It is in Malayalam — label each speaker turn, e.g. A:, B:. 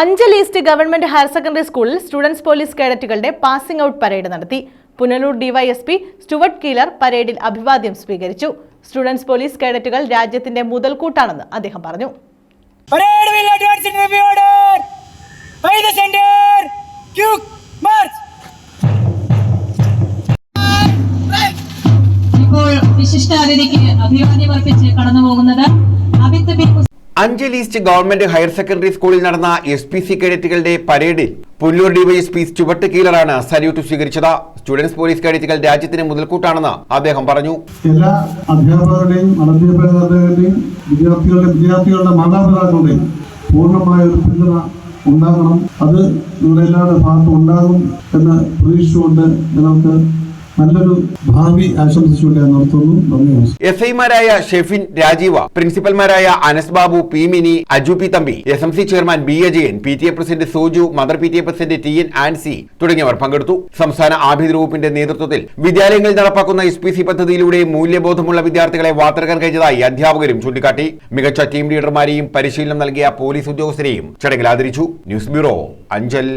A: Anchal east government higher secondary സ്കൂളിൽ സ്റ്റുഡൻസ് പോലീസ് കേഡറ്റുകളുടെ പാസിംഗ് ഔട്ട് പരേഡ് നടത്തി. പുനലൂർ ഡിവൈഎസ്പി സ്റ്റുവർട്ട് കീലർ പരേഡിൽ അഭിവാദ്യം സ്വീകരിച്ചു. സ്റ്റുഡൻസ് പോലീസ് കേഡറ്റുകൾ രാജ്യത്തിന്റെ മുതൽക്കൂട്ടാണെന്ന് അദ്ദേഹം പറഞ്ഞു.
B: ഇപ്പോൾ വിശിഷ്ടാതിഥിക്ക് അഭിവാദ്യം അർപ്പിച്ച് കടന്നു പോകുന്നത്
C: Anchal east government higher secondary സ്കൂളിൽ നടന്ന എസ് പി സി കേഡറ്റുകളുടെ പരേഡിൽ പുല്ലൂർ ഡിവൈഎസ്പി ചുവട്ട് കീലറാണ് സല്യൂട്ട് സ്വീകരിച്ചത്. സ്റ്റുഡൻസ് പോലീസ് കേഡറ്റുകൾ രാജ്യത്തിന് മുതൽക്കൂട്ടാണെന്ന് അദ്ദേഹം പറഞ്ഞു.
D: എല്ലാ അധ്യാപകരുടെയും വിദ്യാർത്ഥികളുടെ വിദ്യാർത്ഥികളുടെ മാതാപിതാക്കളുടെയും പൂർണമായ പിന്തുണ ഉണ്ടാകണം. അത് ഇവിടെ എല്ലാവരുടെ ഭാഗത്തും ഉണ്ടാകും എന്ന് പ്രതീക്ഷിച്ചുകൊണ്ട് ഞങ്ങൾക്ക് നല്ലൊരു ഭാവി ആശംസിച്ചുകൊണ്ട്
C: ഐമാരായ Shefin Rajeev പ്രിൻസിപ്പൽമാരായ Anas Babu P Mini Aju P Thampi S M C chairman B Ajayan P T A president Soju mother P T A president T N Ancy തുടങ്ങിയവർ പങ്കെടുത്തു. സംസ്ഥാന ആഭ്യന്തര വകുപ്പിന്റെ നേതൃത്വത്തിൽ വിദ്യാലയങ്ങളിൽ നടപ്പാക്കുന്ന എസ് പി സി പദ്ധതിയിലൂടെ മൂല്യബോധമുള്ള വിദ്യാർത്ഥികളെ വാർത്തെടുക്കാൻ കഴിഞ്ഞതായി അധ്യാപകരും ചൂണ്ടിക്കാട്ടി. മികച്ച ടീം ലീഡർമാരെയും പരിശീലനം നൽകിയ പോലീസ് ഉദ്യോഗസ്ഥരെയും ചടങ്ങിൽ ആദരിച്ചു. News bureau Anchal.